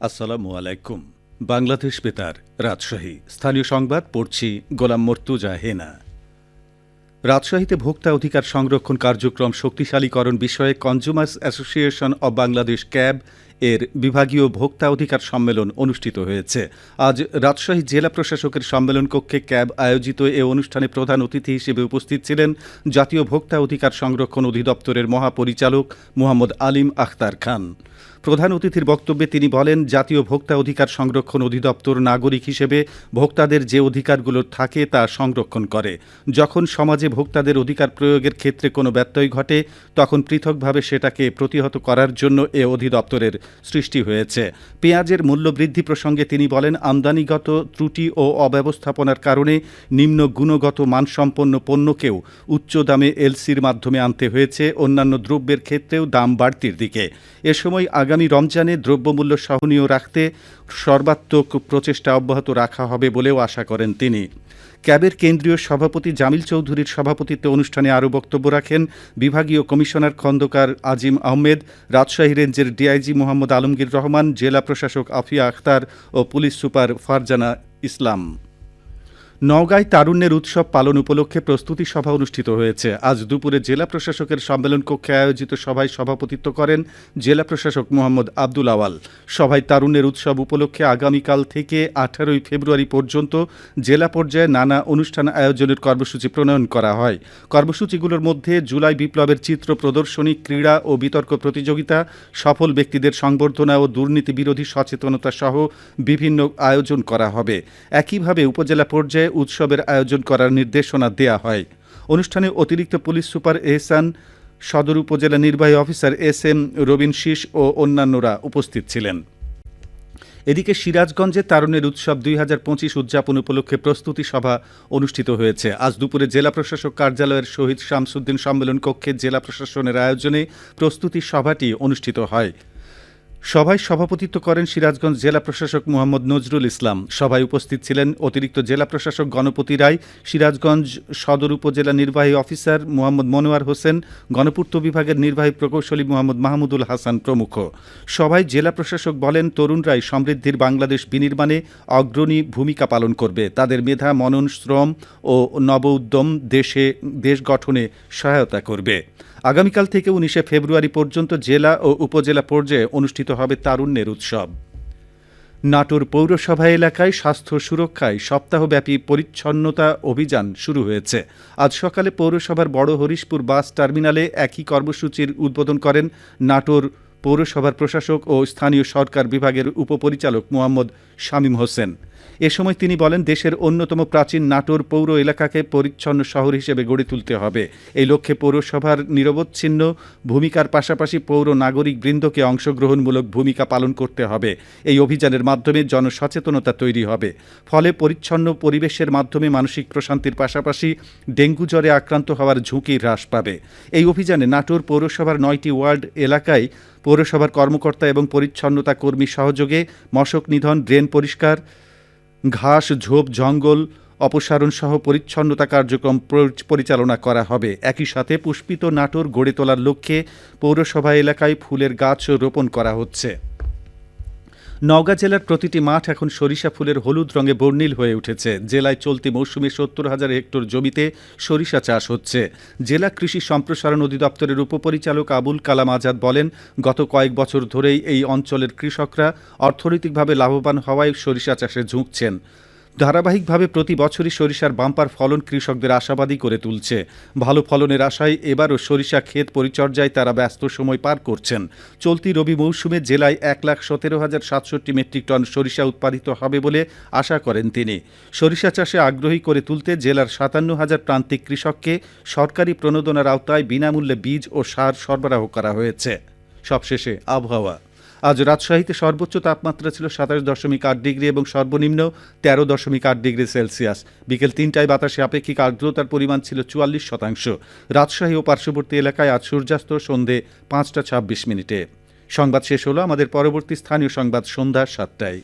আসসালামু আলাইকুম। বাংলাদেশ বেতার, রাজশাহী। স্থানীয় সংবাদ, পড়ছি গোলাম মর্তুজা হেনা। রাজশাহীতে ভোক্তা অধিকার সংরক্ষণ কার্যক্রম শক্তিশালীকরণ বিষয়ে consumers association of Bangladesh, CAB এর বিভাগীয় ভোক্তা অধিকার সম্মেলন অনুষ্ঠিত হয়েছে। আজ রাজশাহী জেলা প্রশাসকের সম্মেলন কক্ষে ক্যাব আয়োজিত এ অনুষ্ঠানে প্রধান অতিথি হিসেবে উপস্থিত ছিলেন জাতীয় ভোক্তা অধিকার সংরক্ষণ অধিদপ্তরের মহাপরিচালক মোহাম্মদ আলিম আখতার খান। প্রধান অতিথির বক্তব্যে তিনি বলেন, জাতীয় ভোক্তা অধিকার সংরক্ষণ অধিদপ্তর নাগরিক হিসেবে ভোক্তাদের যে অধিকারগুলো থাকে তা সংরক্ষণ করে। যখন সমাজে ভোক্তাদের অধিকার প্রয়োগের ক্ষেত্রে কোনো ব্যত্যয় ঘটে, তখন পৃথকভাবে সেটাকে প্রতিহত করার জন্য এ অধিদপ্তরের সৃষ্টি হয়েছে। পেঁয়াজের মূল্য বৃদ্ধি প্রসঙ্গে তিনি বলেন, আমদানিগত ত্রুটি ও অব্যবস্থাপনার কারণে নিম্ন গুণগত মানসম্পন্ন পণ্যকেও উচ্চ দামে এলসির মাধ্যমে আনতে হয়েছে। অন্যান্য দ্রব্যের ক্ষেত্রেও দাম বাড়তির দিকে। এ সময় আগামী রমজানে দ্রব্যমূল্য সহনীয় রাখতে সর্বাত্মক প্রচেষ্টা অব্যাহত রাখা হবে বলেও আশা করেন তিনি। ক্যাবের কেন্দ্রীয় সভাপতি জামিল চৌধুরীর সভাপতিত্বে অনুষ্ঠানে আরও বক্তব্য রাখেন বিভাগীয় কমিশনার খন্দকার আজিম আহমেদ, রাজশাহী রেঞ্জের ডিআইজি মোহাম্মদ আলমগীর রহমান জেলা প্রশাসক আফিয়া আখতার ও পুলিশ সুপার ফারজানা ইসলাম। নওগাঁয় তারুণ্যের উৎসব পালন উপলক্ষে প্রস্তুতি সভা অনুষ্ঠিত হয়েছে। আজ দুপুরে জেলা প্রশাসকের সম্মেলন কক্ষে আয়োজিত সভায় সভাপতিত্ব করেন জেলা প্রশাসক মোহাম্মদ আব্দুল আওয়াল। সভায় তারুণ্যের উৎসব উপলক্ষে আগামীকাল থেকে আঠারোই ফেব্রুয়ারি পর্যন্ত জেলা পর্যায়ে নানা অনুষ্ঠান আয়োজনের কর্মসূচি প্রণয়ন করা হয়। কর্মসূচিগুলোর মধ্যে জুলাই বিপ্লবের চিত্র প্রদর্শনী, ক্রীড়া ও বিতর্ক প্রতিযোগিতা, সফল ব্যক্তিদের সংবর্ধনা ও দুর্নীতি বিরোধী সচেতনতা সহ বিভিন্ন আয়োজন করা হবে। একইভাবে উপজেলা পর্যায়ে উৎসবের আয়োজন করার নির্দেশনা দেয়া হয়। অনুষ্ঠানে অতিরিক্ত পুলিশ সুপার এহসান, সদর উপজেলা নির্বাহী অফিসার এস এম রবিন শীষ ও অন্যান্যরা উপস্থিত ছিলেন। এদিকে সিরাজগঞ্জে তারুণের উৎসব দুই হাজার পঁচিশ উদযাপন উপলক্ষে প্রস্তুতি সভা অনুষ্ঠিত হয়েছে। আজ দুপুরে জেলা প্রশাসক কার্যালয়ের শহীদ শামসুদ্দিন সম্মেলন কক্ষে জেলা প্রশাসনের আয়োজনে প্রস্তুতি সভাটি অনুষ্ঠিত হয়। সভায় সভাপতিত্ব করেন সিরাজগঞ্জ জেলা প্রশাসক মোহাম্মদ নজরুল ইসলাম। সভায় উপস্থিত ছিলেন অতিরিক্ত জেলা প্রশাসক গণপতি রায়, সিরাজগঞ্জ সদর উপজেলা নির্বাহী অফিসার মোহাম্মদ মনোয়ার হোসেন, গণপূর্ত বিভাগের নির্বাহী প্রকৌশলী মোহাম্মদ মাহমুদুল হাসান প্রমুখ। সভায় জেলা প্রশাসক বলেন তরুণরাই সমৃদ্ধির বাংলাদেশ বিনির্মাণে অগ্রণী ভূমিকা পালন করবে। তাদের মেধা, মনন, শ্রম ও নব উদ্যম দেশে, দেশ গঠনে সহায়তা করবে। আগামীকাল থেকে উনিশে ফেব্রুয়ারি পর্যন্ত জেলা ও উপজেলা পর্যায়ে অনুষ্ঠিত হবে তারুণ্যের উৎসব। নাটোর পৌরসভা এলাকায় স্বাস্থ্য সুরক্ষায় সপ্তাহব্যাপী পরিচ্ছন্নতা অভিযান শুরু হয়েছে। আজ সকালে পৌরসভার বড় হরিশপুর বাস টার্মিনালে একই কর্মসূচির উদ্বোধন করেন নাটোর পৌরসভার প্রশাসক ও স্থানীয় সরকার বিভাগের উপপরিচালক মোহাম্মদ শামীম হোসেন। এ সময় তিনি বলেন, দেশের অন্যতম প্রাচীন নাটোর পৌর এলাকাকে পরিচ্ছন্ন শহর হিসেবে গড়ে তুলতে হবে। এই লক্ষ্যে পৌরসভার নিরবচ্ছিন্ন ভূমিকার পাশাপাশি পৌর নাগরিক বৃন্দকে অংশগ্রহণমূলক ভূমিকা পালন করতে হবে। এই অভিযানের মাধ্যমে জনসচেতনতা তৈরি হবে। ফলে পরিচ্ছন্ন পরিবেশের মাধ্যমে মানসিক প্রশান্তির পাশাপাশি ডেঙ্গু জ্বরে আক্রান্ত হওয়ার ঝুঁকি হ্রাস পাবে। এই অভিযানে নাটোর পৌরসভার নয়টি ওয়ার্ড এলাকায় পৌরসভার কর্মকর্তা এবং পরিচ্ছন্নতা কর্মী সহযোগে মশক নিধন, ড্রেন পরিষ্কার, ঘাস, ঝোপ, জঙ্গল অপসারণ সহ পরিচ্ছন্নতা কার্যক্রম পরিচালনা করা হবে। একই সাথে পুষ্পিত নাটোর গড়ে তোলার লক্ষ্যে পৌরসভা এলাকায় ফুলের গাছ রোপণ করা হচ্ছে। নওগাঁ জেলার প্রতিটি মাঠ এখন সরিষা ফুলের হলুদ রঙে বর্ণিল হয়ে উঠেছে। জেলায় চলতি মৌসুমে সত্তর হাজার হেক্টর জমিতে সরিষা চাষ হচ্ছে। জেলা কৃষি সম্প্রসারণ অধিদপ্তরের উপপরিচালক আবুল কালাম আজাদ বলেন, গত কয়েক বছর ধরেই এই অঞ্চলের কৃষকরা অর্থনৈতিকভাবে লাভবান হওয়ায় সরিষা চাষে ঝুঁকছেন। ধারাবাহিকভাবে প্রতি বছরই সরিষার বাম্পার ফলন কৃষকদের আশাবাদী করে তুলছে। ভালো ফলনের আশায় এবারও সরিষা ক্ষেত পরিচর্যায় তারা ব্যস্ত সময় পার করছেন। চলতি রবি মৌসুমে জেলায় এক লাখ সতেরো হাজার সাতষট্টি মেট্রিক টন সরিষা উৎপাদিত হবে বলে আশা করেন তিনি। সরিষা চাষে আগ্রহী করে তুলতে জেলার সাতান্ন হাজার প্রান্তিক কৃষককে সরকারি প্রণোদনার আওতায় বিনামূল্যে বীজ ও সার সরবরাহ করা হয়েছে। সবশেষে আবহাওয়া। আজ রাজশাহীতে সর্বোচ্চ তাপমাত্রা ছিল সাতাশ দশমিক আট ডিগ্রি এবং সর্বনিম্ন তেরো দশমিক আট ডিগ্রি সেলসিয়াস। বিকেল তিনটায় বাতাসে আপেক্ষিক আর্দ্রতার পরিমাণ ছিল চুয়াল্লিশ শতাংশ। রাজশাহী ও পার্শ্ববর্তী এলাকায় আজ সূর্যাস্ত সন্ধে পাঁচটা ছাব্বিশ মিনিটে। সংবাদ শেষ হলো আমাদের পরবর্তী স্থানীয় সংবাদ সন্ধ্যা সাতটায়।